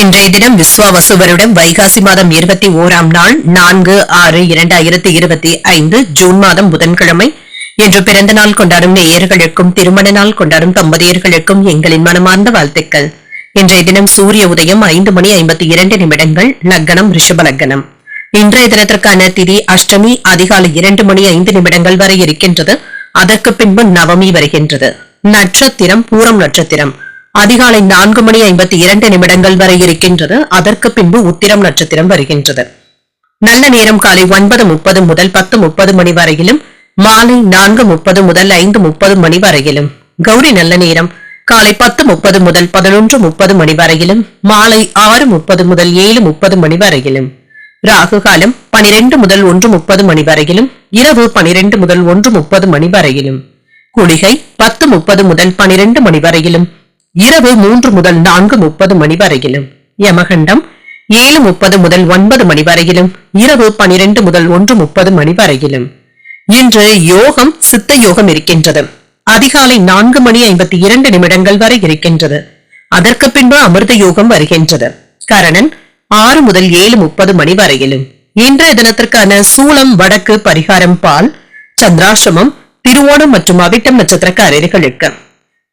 இன்றைய தினம் விஸ்வாவசு வருடம் வைகாசி மாதம் இருபத்தி ஓராம் நாள் நான்கு ஆறு இரண்டாயிரத்தி இருபத்தி ஐந்து ஜூன் மாதம் புதன்கிழமை. இன்று பிறந்த நாள் கொண்டாடும் நேயர்களுக்கும் திருமண நாள் கொண்டாடும் தம்பதியர்களுக்கும் எங்களின் மனமார்ந்த வாழ்த்துக்கள். இன்றைய தினம் சூரிய உதயம் ஐந்து மணி ஐம்பத்தி இரண்டு நிமிடங்கள் லக்னம் ரிஷப லக்னம். இன்றைய தினத்திற்கான திதி அஷ்டமி அதிகாலை இரண்டு மணி ஐந்து நிமிடங்கள் வரை இருக்கின்றது. அதற்கு பின்பு நவமி வருகின்றது. நட்சத்திரம் பூரம் நட்சத்திரம். அதிகாலை நான்கு மணி ஐம்பத்தி இரண்டு நிமிடங்கள் வரை இருக்கின்றது. அதற்கு பின்பு உத்திரம் நட்சத்திரம் வருகின்றது. நல்ல நேரம் காலை ஒன்பது முப்பது முதல் பத்து முப்பது மணி வரையிலும் மாலை நான்கு முப்பது முதல் ஐந்து முப்பது மணி வரையிலும். கௌரி நல்ல நேரம் காலை பத்து முப்பது முதல் பதினொன்று முப்பது மணி வரையிலும் மாலை ஆறு முப்பது முதல் ஏழு முப்பது மணி வரையிலும். ராகு காலம் பனிரெண்டு முதல் ஒன்று முப்பது மணி வரையிலும் இரவு பனிரெண்டு முதல் ஒன்று முப்பது மணி வரையிலும். குளிகை பத்து முப்பது முதல் பனிரெண்டு மணி வரையிலும் இரவு மூன்று முதல் நான்கு முப்பது மணி வரையிலும். யமகண்டம் ஏழு முப்பது முதல் ஒன்பது மணி வரையிலும். இரவு பனிரெண்டு முதல் ஒன்று முப்பது மணி வரையிலும். இன்று யோகம் சித்த யோகம் இருக்கின்றது. அதிகாலை நான்கு மணி ஐம்பத்தி இரண்டு நிமிடங்கள் வரை இருக்கின்றது. அதற்கு பின்பு அமிர்த யோகம் வருகின்றது. கரணன் ஆறு முதல் ஏழு முப்பது மணி வரையிலும். இன்றைய தினத்திற்கான சூளம் வடக்கு பரிகாரம் பால் சந்திராசிரமம் திருவோணம் மற்றும் அவிட்டம் நட்சத்திரக்காரர்களுக்கு.